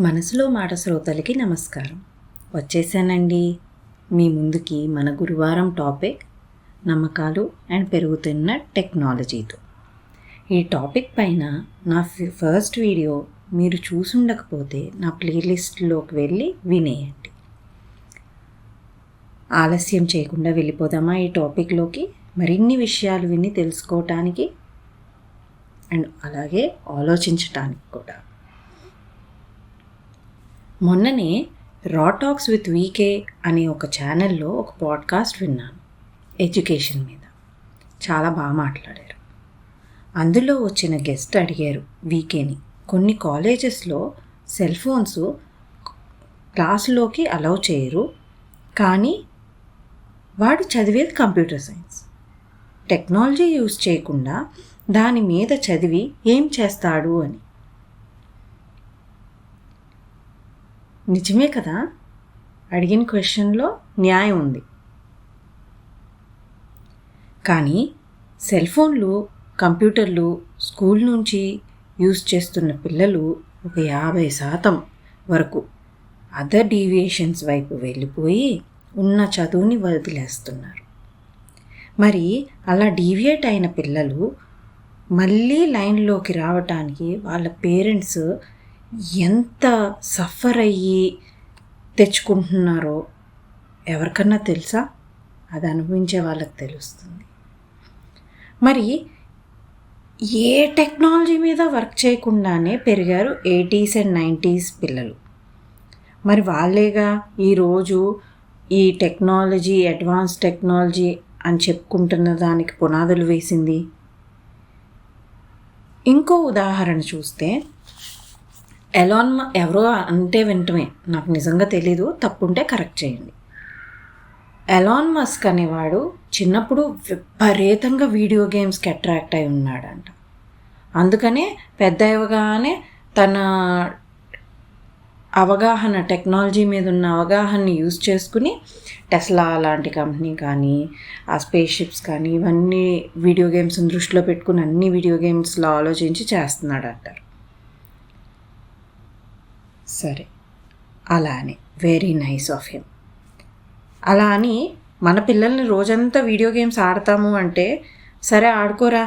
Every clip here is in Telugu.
మనసులో మాట శ్రోతలకి నమస్కారం. వచ్చేసానండి. మీ ముందుకి మన గురువారం టాపిక్ నమ్మకాలు అండ్ పెరుగుతున్న టెక్నాలజీతో. ఈ టాపిక్ పైన నా ఫస్ట్ వీడియో మీరు చూసుండకపోతే నా ప్లేలిస్ట్లోకి వెళ్ళి వినేయండి. ఆలస్యం చేయకుండా వెళ్ళిపోదామా ఈ టాపిక్లోకి? మరిన్ని విషయాలు విని తెలుసుకోవటానికి అండ్ అలాగే ఆలోచించటానికి కూడా. మొన్ననే రాటాక్స్ విత్ వీకే అనే ఒక ఛానల్లో ఒక పాడ్కాస్ట్ విన్నాను ఎడ్యుకేషన్ మీద. చాలా బాగా మాట్లాడారు. అందులో వచ్చిన గెస్ట్ అడిగారు వీకేని కొన్ని కాలేజెస్లో సెల్ ఫోన్స్ క్లాసులోకి అలౌ చేయరు కానీ వాడు చదివేది కంప్యూటర్ సైన్స్ టెక్నాలజీ యూజ్ చేయకుండా దాని మీద చదివి ఏం చేస్తాడు అని. నిజమే కదా? అడిగిన క్వశ్చన్లో న్యాయం ఉంది. కానీ సెల్ ఫోన్లు కంప్యూటర్లు స్కూల్ నుంచి యూజ్ చేస్తున్న పిల్లలు ఒక యాభై శాతం వరకు అదర్ డీవియేషన్స్ వైపు వెళ్ళిపోయి ఉన్న చదువుని వదిలేస్తున్నారు. మరి అలా డీవియేట్ అయిన పిల్లలు మళ్ళీ లైన్లోకి రావటానికి వాళ్ళ పేరెంట్స్ ఎంత సఫర్ అయ్యి తెచ్చుకుంటున్నారో ఎవరికన్నా తెలుసా? అది అనుభవించే వాళ్ళకి తెలుస్తుంది. మరి ఏ టెక్నాలజీ మీద వర్క్ చేయకుండానే పెరిగారు ఎయిటీస్ అండ్ నైంటీస్ పిల్లలు. మరి వాళ్ళేగా ఈరోజు ఈ టెక్నాలజీ అడ్వాన్స్ టెక్నాలజీ అని చెప్పుకుంటున్న దానికి పునాదులు వేసింది? ఇంకో ఉదాహరణ చూస్తే ఎలాన్ మ- ఎవరో అంటే వింటమే నాకు నిజంగా తెలీదు తప్పుంటే కరెక్ట్ చేయండి. ఎలాన్ మస్క్ అనేవాడు చిన్నప్పుడు విపరీతంగా వీడియో గేమ్స్కి అట్రాక్ట్ అయి ఉన్నాడంట. అందుకనే పెద్ద అవగానే తన అవగాహన టెక్నాలజీ మీద ఉన్న అవగాహనని యూజ్ చేసుకుని టెస్లా లాంటి కంపెనీ కానీ ఆ స్పేస్ షిప్స్ కానీ ఇవన్నీ వీడియో గేమ్స్ని దృష్టిలో పెట్టుకుని అన్ని వీడియో గేమ్స్లో ఆలోచించి చేస్తున్నాడు అంటారు సరే. అలా అని. వెరీ నైస్ ఆఫ్ హిమ్ అలా అని మన పిల్లల్ని రోజంతా వీడియో గేమ్స్ ఆడతాము అంటే సరే ఆడుకోరా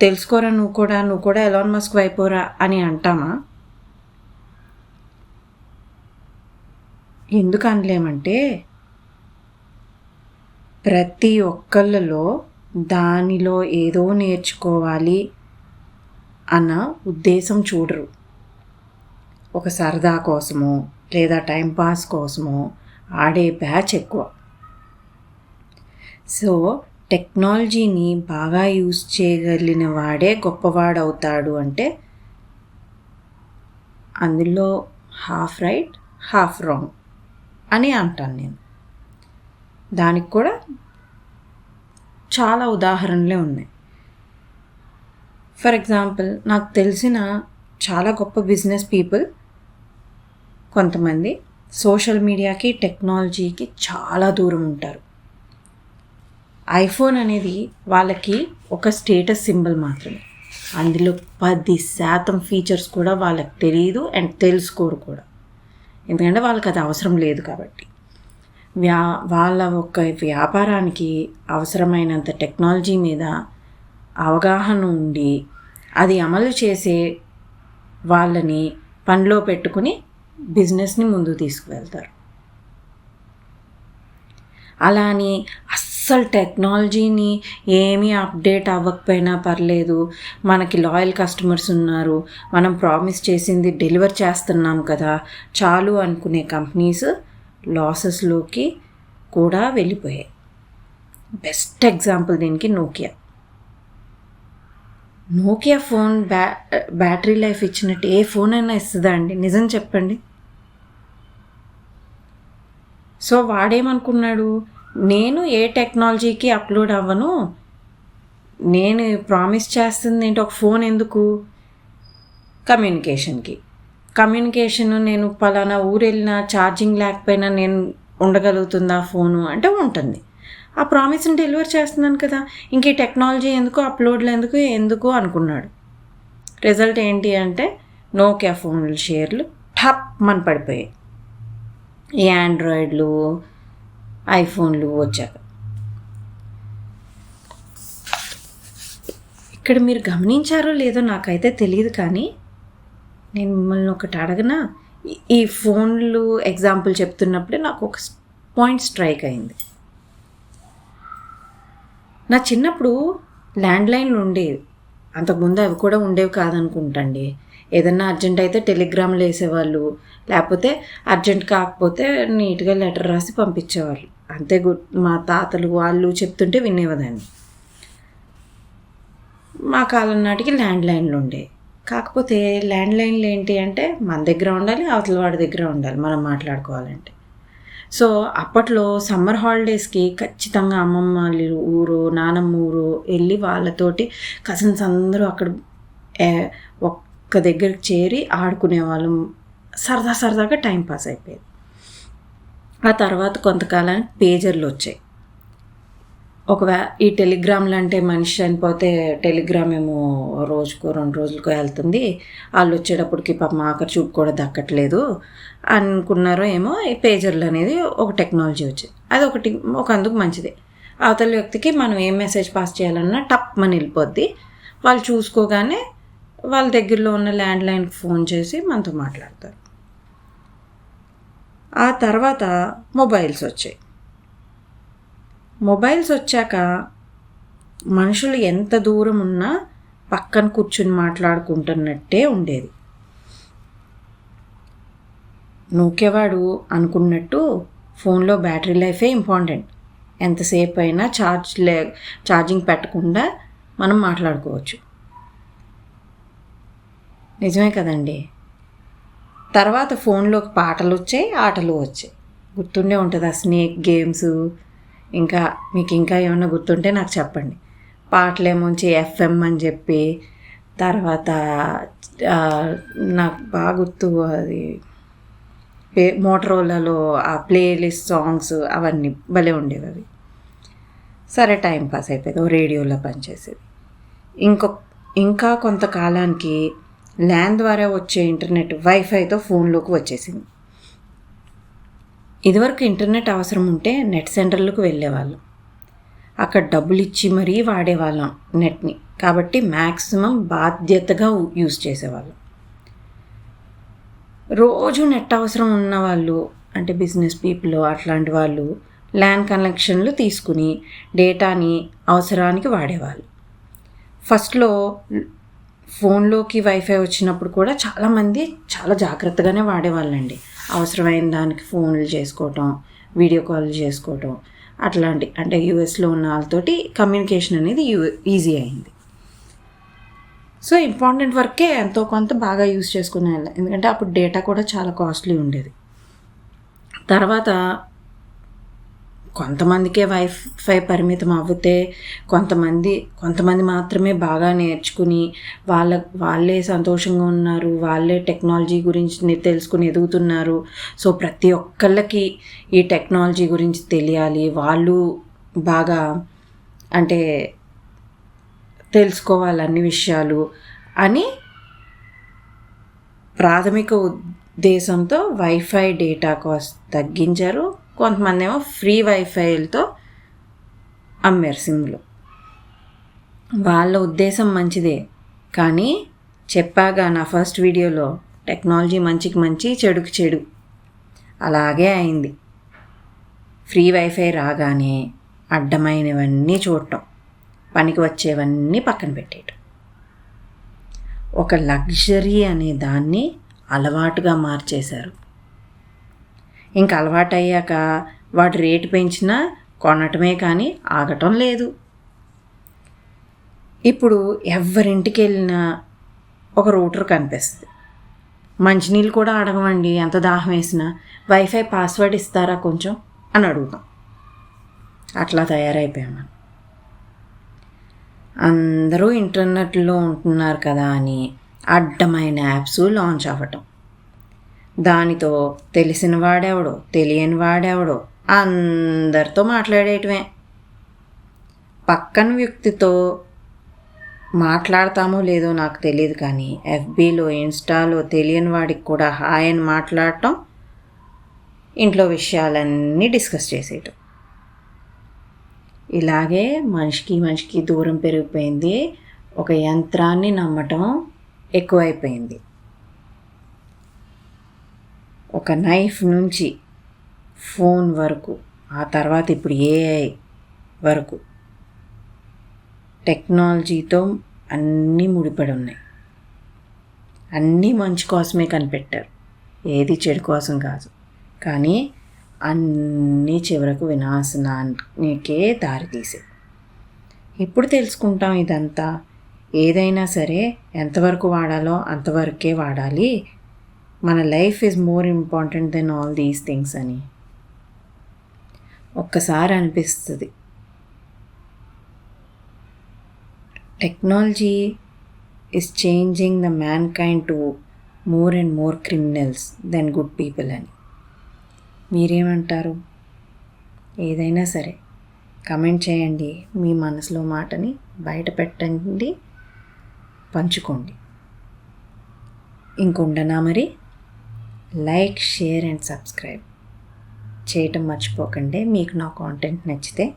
తెలుసుకోరా నువ్వు కూడా నువ్వు కూడా ఎలాన్ మస్క్ అయిపోరా అని అంటామా? ఎందుకు అనలేమంటే ప్రతి ఒక్కళ్ళలో దానిలో ఏదో నేర్చుకోవాలి అన్న ఉద్దేశం చూడరు. ఒక సరదా కోసమో లేదా టైంపాస్ కోసమో ఆడే బ్యాచ్ ఎక్కువ. సో టెక్నాలజీని బాగా యూజ్ చేయగలిగిన వాడే గొప్పవాడవుతాడు అంటే అందులో హాఫ్ రైట్ హాఫ్ రాంగ్ అని అంటాను నేను. దానికి కూడా చాలా ఉదాహరణలే ఉన్నాయి. ఫర్ ఎగ్జాంపుల్ నాకు తెలిసిన చాలా గొప్ప బిజినెస్ పీపుల్ కొంతమంది సోషల్ మీడియాకి టెక్నాలజీకి చాలా దూరం ఉంటారు. ఐఫోన్ అనేది వాళ్ళకి ఒక స్టేటస్ సింబల్ మాత్రమే. అందులో పది శాతం ఫీచర్స్ కూడా వాళ్ళకి తెలియదు అండ్ తెలుసుకోరు కూడా. ఎందుకంటే వాళ్ళకి అది అవసరం లేదు కాబట్టి. వ్యా వాళ్ళ ఒక వ్యాపారానికి అవసరమైనంత టెక్నాలజీ మీద అవగాహన ఉండి అది అమలు చేసే వాళ్ళని పనిలో పెట్టుకుని బిజినెస్ని ముందుకు తీసుకువెళ్తారు. అలా అని అస్సలు టెక్నాలజీని ఏమీ అప్డేట్ అవ్వకపోయినా పర్లేదు. మనకి లాయల్ కస్టమర్స్ ఉన్నారు. మనం ప్రామిస్ చేసింది డెలివర్ చేస్తున్నాం కదా. చాలు అనుకునే కంపెనీస్ లాసెస్లోకి కూడా వెళ్ళిపోయాయి. బెస్ట్ ఎగ్జాంపుల్ దీనికి నోకియా. నోకియా ఫోన్ బ్యా బ్యాటరీ లైఫ్ ఇచ్చినట్టు ఏ ఫోన్ అయినా ఇస్తుందా అండి? నిజం చెప్పండి. సో వాడేమనుకున్నాడు నేను ఏ టెక్నాలజీకి అప్లోడ్ అవ్వను? నేను ప్రామిస్ చేస్తుంది ఏంటి? ఒక ఫోన్ ఎందుకు? కమ్యూనికేషన్కి. కమ్యూనికేషన్ నేను పలానా ఊరు వెళ్ళినా ఛార్జింగ్ లేకపోయినా నేను ఉండగలుగుతుందా ఫోను అంటే ఉంటుంది. ఆ ప్రామిస్ని డెలివర్ చేస్తున్నాను కదా ఇంక ఈ టెక్నాలజీ ఎందుకు అప్లోడ్లు ఎందుకు ఎందుకు అనుకున్నాడు. రిజల్ట్ ఏంటి అంటే నోకియా ఫోన్ల షేర్లు టప్ మన పడిపోయాయి ఈ ఆండ్రాయిడ్లు ఐఫోన్లు వచ్చాక ఇక్కడ మీరు గమనించారో లేదో నాకైతే తెలియదు కానీ నేను మిమ్మల్ని ఒకటి అడగనా? ఈ- ఫోన్లు ఎగ్జాంపుల్ చెప్తున్నప్పుడే నాకు ఒక పాయింట్ స్ట్రైక్ అయింది. నా చిన్నప్పుడు ల్యాండ్లైన్లు ఉండేవి. అంతకుముందు అవి కూడా ఉండేవి కాదనుకుంటండి ఏదన్నా అర్జెంట్ అయితే టెలిగ్రామ్లు వేసేవాళ్ళు. లేకపోతే అర్జెంట్ కాకపోతే నీట్గా లెటర్ రాసి పంపించేవాళ్ళు. అంతే గు మా తాతలు వాళ్ళు చెప్తుంటే వినేవదాన్ని మా కాలం నాటికి ల్యాండ్ లైన్లు ఉండే. కాకపోతే ల్యాండ్ లైన్లు ఏంటి అంటే మన దగ్గర ఉండాలి అవతల వాడి దగ్గర ఉండాలి మనం మాట్లాడుకోవాలంటే. సో అప్పట్లో సమ్మర్ హాలిడేస్కి ఖచ్చితంగా అమ్మమ్మ ఊరు నానమ్మ ఊరు వెళ్ళి వాళ్ళతోటి కజిన్స్ అందరూ అక్కడ ఒక్క దగ్గరికి చేరి ఆడుకునే వాళ్ళం సరదా సరదాగా టైం పాస్ అయిపోయేది. ఆ తర్వాత కొంతకాలానికి పేజర్లు వచ్చాయి. ఒకవే ఈ టెలిగ్రామ్లు అంటే మనిషి చనిపోతే టెలిగ్రామ్ ఏమో రోజుకో రెండు రోజులకో వెళ్తుంది. వాళ్ళు వచ్చేటప్పటికి పాపం ఆఖరి చూపు కూడా దక్కట్లేదు. అనుకున్నారో ఏమో ఈ పేజర్లు అనేది ఒక టెక్నాలజీ వచ్చింది అది ఒకటి ఒక అందుకు మంచిదే. అవతల వ్యక్తికి మనం ఏం మెసేజ్ పాస్ చేయాలన్నా టప్ అని వెళ్ళిపోద్ది. వాళ్ళు చూసుకోగానే వాళ్ళ దగ్గరలో ఉన్న ల్యాండ్ లైన్కి ఫోన్ చేసి మనతో మాట్లాడతారు. ఆ తర్వాత మొబైల్స్ వచ్చాయి. మొబైల్స్ వచ్చాక మనుషులు ఎంత దూరం ఉన్నా పక్కన కూర్చుని మాట్లాడుకుంటున్నట్టే ఉండేది. నూకేవాడు అనుకున్నట్టు ఫోన్లో బ్యాటరీ లైఫే ఇంపార్టెంట్. ఎంతసేపు అయినా ఛార్జ్ లే ఛార్జింగ్ పెట్టకుండా మనం మాట్లాడుకోవచ్చు. నిజమే కదండి. తర్వాత ఫోన్లోకి పాటలు వచ్చాయి ఆటలు వచ్చాయి. గుర్తుండే ఉంటుంది ఆ స్నేక్ గేమ్స్. ఇంకా మీకు ఇంకా ఏమైనా గుర్తుంటే నాకు చెప్పండి. పాటలేమోంచి ఎఫ్ఎం అని చెప్పి తర్వాత నాకు బాగా గుర్తు అది పే మోటరోలాలో ఆ ప్లేలిస్ట్ సాంగ్స్ అవన్నీ భలే ఉండేవి అవి. సరే టైం పాస్ అయిపోయేది ఓ రేడియోలో పనిచేసేది. ఇంకొక ఇంకా కొంతకాలానికి ల్యాన్ ద్వారా వచ్చే ఇంటర్నెట్ వైఫైతో ఫోన్లోకి వచ్చేసింది. ఇదివరకు ఇంటర్నెట్ అవసరం ఉంటే నెట్ సెంటర్లకు వెళ్ళేవాళ్ళం. అక్కడ డబ్బులు ఇచ్చి మరీ వాడేవాళ్ళం నెట్ని. కాబట్టి మ్యాక్సిమం బాధ్యతగా యూజ్ చేసేవాళ్ళం. రోజు నెట్ అవసరం ఉన్న వాళ్ళు అంటే బిజినెస్ పీపుల్ అట్లాంటి వాళ్ళు ల్యాన్ కనెక్షన్లు తీసుకుని డేటాని అవసరానికి వాడేవాళ్ళు. ఫస్ట్లో ఫోన్లోకి వైఫై వచ్చినప్పుడు కూడా చాలామంది చాలా జాగ్రత్తగానే వాడేవాళ్ళండి. అవసరమైన దానికి ఫోన్లు చేసుకోవటం వీడియో కాల్ చేసుకోవటం అట్లాంటి అంటే యూఎస్లో ఉన్న వాళ్ళతోటి కమ్యూనికేషన్ అనేది యూ ఈజీ అయింది. సో ఇంపార్టెంట్ వర్కే ఎంతో కొంత బాగా యూజ్ చేసుకునే ఎందుకంటే అప్పుడు డేటా కూడా చాలా కాస్ట్లీ ఉండేది. తర్వాత కొంతమందికే వైఫై పరిమితం అవ్వితే కొంతమంది కొంతమంది మాత్రమే బాగా నేర్చుకుని వాళ్ళ వాళ్ళే సంతోషంగా ఉన్నారు వాళ్ళే టెక్నాలజీ గురించి తెలుసుకుని ఎదుగుతున్నారు. సో ప్రతి ఒక్కళ్ళకి ఈ టెక్నాలజీ గురించి తెలియాలి. వాళ్ళు బాగా అంటే తెలుసుకోవాలి అన్ని విషయాలు అని ప్రాథమిక ఉద్దేశంతో వైఫై డేటా కాస్ట్ తగ్గించారు. కొంతమంది ఏమో ఫ్రీ వైఫైలతో అమ్మారు సిమ్లు వాళ్ళ ఉద్దేశం మంచిదే కానీ చెప్పాగా నా ఫస్ట్ వీడియోలో టెక్నాలజీ మంచికి మంచి చెడుకు చెడు. అలాగే అయింది. ఫ్రీ వైఫై రాగానే అడ్డమైనవన్నీ చూడటం పనికి వచ్చేవన్నీ పక్కన పెట్టేయటం. ఒక లగ్జరీ అనే దాన్ని అలవాటుగా మార్చేశారు. ఇంక అలవాటయ్యాక వాటి రేటు పెంచినా కొనటమే కానీ ఆగటం లేదు. ఇప్పుడు ఎవరింటికి వెళ్ళినా ఒక రూటర్ కనిపిస్తుంది. మంచినీళ్ళు కూడా అడగమండి ఎంత దాహం వేసినా. వైఫై పాస్వర్డ్ ఇస్తారా కొంచెం? అని అడుగుతాం. అట్లా తయారైపోయాం మనం. అందరూ ఇంటర్నెట్లో ఉంటున్నారు కదా అని అడ్డమైన యాప్స్ లాంచ్ అవ్వటం. దానితో తెలిసిన వాడెవడో తెలియని వాడెవడో అందరితో మాట్లాడేయటమే పక్కన వ్యక్తితో మాట్లాడతామో లేదో నాకు తెలియదు కానీ ఎఫ్బీలో ఇన్స్టాలో తెలియని వాడికి కూడా హాయ్ అని మాట్లాడటం ఇంట్లో విషయాలన్నీ డిస్కస్ చేసేయటం. ఇలాగే మనిషికి మనిషికి దూరం పెరిగిపోయింది. ఒక యంత్రాన్ని నమ్మటం ఎక్కువైపోయింది. ఒక నైఫ్ నుంచి ఫోన్ వరకు ఆ తర్వాత ఇప్పుడు ఏఐ వరకు టెక్నాలజీతో అన్నీ ముడిపడి ఉన్నాయి. అన్నీ మంచి కోసమే కనిపెట్టారు. ఏది చెడు కోసం కాదు. కానీ అన్నీ చివరకు వినాశనానికే దారితీసే ఎప్పుడు తెలుసుకుంటాం ఇదంతా? ఏదైనా సరే ఎంతవరకు వాడాలో అంతవరకే వాడాలి. మన life is more important than all these things అని. ఒక్కసారి అనిపిస్తుంది. Technology is changing the mankind to more and more criminals than good people అని. మీరేమంటారు? ఏదైనా సరే కమెంట్ చేయండి మీ మనసులో మాటని బయట పెట్టండి పంచుకోండి. ఇంకొండనా మరి? లైక్ షేర్ అండ్ సబ్స్క్రైబ్ చేయటం మర్చిపోకండి. మీకు నా కాంటెంట్ నచ్చితే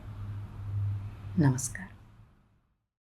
నమస్కారం.